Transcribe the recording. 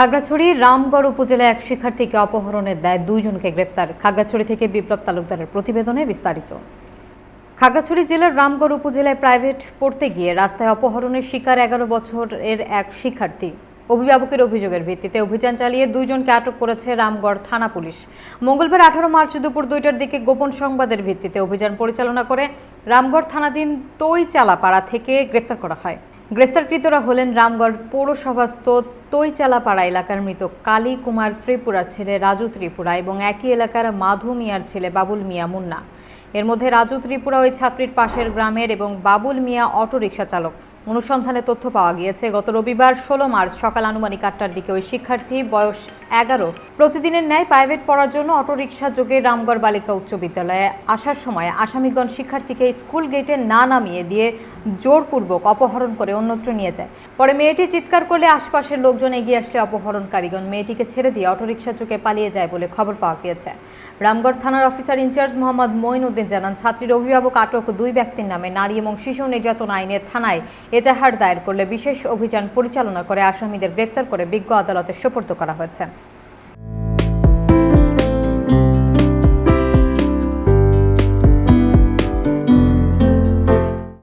খাগড়াছড়ি রামগড় উপজেলায় এক শিক্ষার্থীকে অপহরণের দায় দুইজনকে গ্রেপ্তার। খাগড়াছড়ি থেকে বিপ্লব তালুকদারের প্রতিবেদনে বিস্তারিত। খাগড়াছড়ি জেলার রামগড় উপজেলায় প্রাইভেট পড়তে গিয়ে রাস্তায় অপহরণের শিকার এগারো বছরের এক শিক্ষার্থী। অভিভাবকের অভিযোগের ভিত্তিতে অভিযান চালিয়ে দুইজনকে আটক করেছে রামগড় থানা পুলিশ। মঙ্গলবার আঠারো মার্চ দুপুর দুইটার দিকে গোপন সংবাদের ভিত্তিতে অভিযান পরিচালনা করে রামগড় থানাধীন তৈচালাপাড়া থেকে গ্রেফতার করা হয়। গ্রেফতারকৃতরা হলেন রামগড় পৌরসভাস্থ তৈচালাপাড়া এলাকার মৃত কালী কুমার ত্রিপুরা ছেলে রাজু ত্রিপুরা এবং একই এলাকার মাধু মিয়ার ছেলে বাবুল মিয়া মুন্না। এর মধ্যে রাজু ত্রিপুরা ওই ছাত্রীর পাশের গ্রামের এবং বাবুল মিয়া অটোরিকশা চালক। অনুসন্ধানে তথ্য পাওয়া গিয়েছে, গত রবিবার ষোলো মার্চ সকাল আনুমানিক আটটার দিকে ওই শিক্ষার্থী, বয়স এগারো, প্রতিদিনের ন্যায় প্রাইভেট পড়ার জন্য অটোরিকশা যোগে রামগড় বালিকা উচ্চ বিদ্যালয়ে আসার সময় আসামিগণ শিক্ষার্থীকে স্কুল গেটে না নামিয়ে দিয়ে জোরপূর্বক অপহরণ করে অন্যত্র নিয়ে যায়। পরে মেয়েটি চিৎকার করলে আশপাশের লোকজন এগিয়ে আসলে অপহরণকারীগণ মেয়েটিকে ছেড়ে দিয়ে অটোরিকশা যোগে পালিয়ে যায় বলে খবর পাওয়া গিয়েছে। রামগড় থানার officer in charge Mohammad Moin Uddin জানান, ছাত্রীর অভিভাবক আটক দুই ব্যক্তির নামে নারী এবং শিশু নির্যাতন আইনের থানায় এজাহার দায়ের করলে বিশেষ অভিযান পরিচালনা করে আসামিদের গ্রেফতার করে বিজ্ঞ আদালতে সোপর্দ করা হয়েছে।